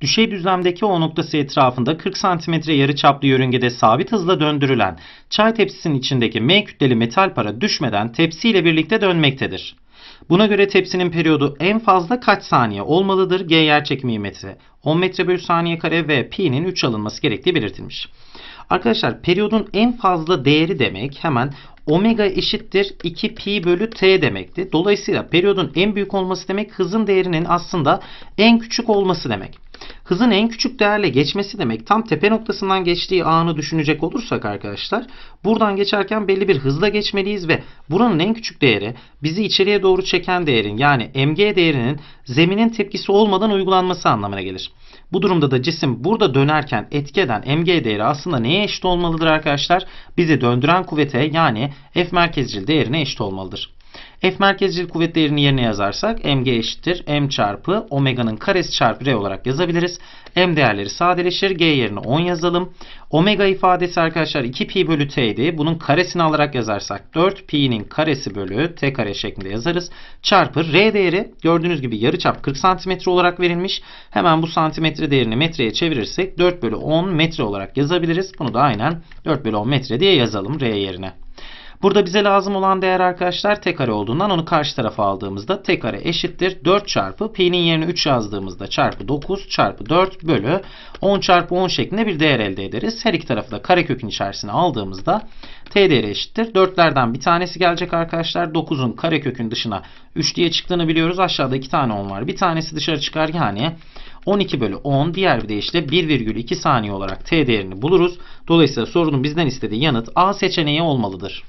Düşey düzlemdeki O noktası etrafında 40 cm yarıçaplı yörüngede sabit hızla döndürülen çay tepsisinin içindeki M kütleli metal para düşmeden tepsiyle birlikte dönmektedir. Buna göre tepsinin periyodu en fazla kaç saniye olmalıdır? G yerçekimi ivmesi 10 metre bölü saniye kare ve pi'nin 3 alınması gerektiği belirtilmiş. Arkadaşlar periyodun en fazla değeri demek hemen omega eşittir 2 pi bölü t demekti. Dolayısıyla periyodun en büyük olması demek hızın değerinin aslında en küçük olması demek. Hızın en küçük değerle geçmesi demek tam tepe noktasından geçtiği anı düşünecek olursak arkadaşlar buradan geçerken belli bir hızla geçmeliyiz ve buranın en küçük değeri bizi içeriye doğru çeken değerin yani mg değerinin zeminin tepkisi olmadan uygulanması anlamına gelir. Bu durumda da cisim burada dönerken etki eden mg değeri aslında neye eşit olmalıdır arkadaşlar? Bizi döndüren kuvvete yani F merkezcil değerine eşit olmalıdır. F merkezcil kuvvet değerini yerine yazarsak mg eşittir m çarpı omega'nın karesi çarpı r olarak yazabiliriz. M değerleri sadeleşir. G yerine 10 yazalım. Omega ifadesi arkadaşlar 2 pi bölü t'ydi. Bunun karesini alarak yazarsak 4 pi'nin karesi bölü t kare şeklinde yazarız. Çarpı r değeri gördüğünüz gibi yarıçap 40 santimetre olarak verilmiş. Hemen bu santimetre değerini metreye çevirirsek 4 bölü 10 metre olarak yazabiliriz. Bunu da aynen 4 bölü 10 metre diye yazalım r yerine. Burada bize lazım olan değer arkadaşlar t kare olduğundan onu karşı tarafa aldığımızda t kare eşittir 4 çarpı pi'nin yerine 3 yazdığımızda çarpı 9 çarpı 4 bölü 10 çarpı 10 şeklinde bir değer elde ederiz. Her iki tarafı da karekökün içerisine aldığımızda t değeri eşittir. 4'lerden bir tanesi gelecek arkadaşlar. 9'un karekökün dışına 3 diye çıktığını biliyoruz. Aşağıda 2 tane 10 var. Bir tanesi dışarı çıkar yani 12 bölü 10 diğer bir deyişle 1,2 saniye olarak t değerini buluruz. Dolayısıyla sorunun bizden istediği yanıt A seçeneği olmalıdır.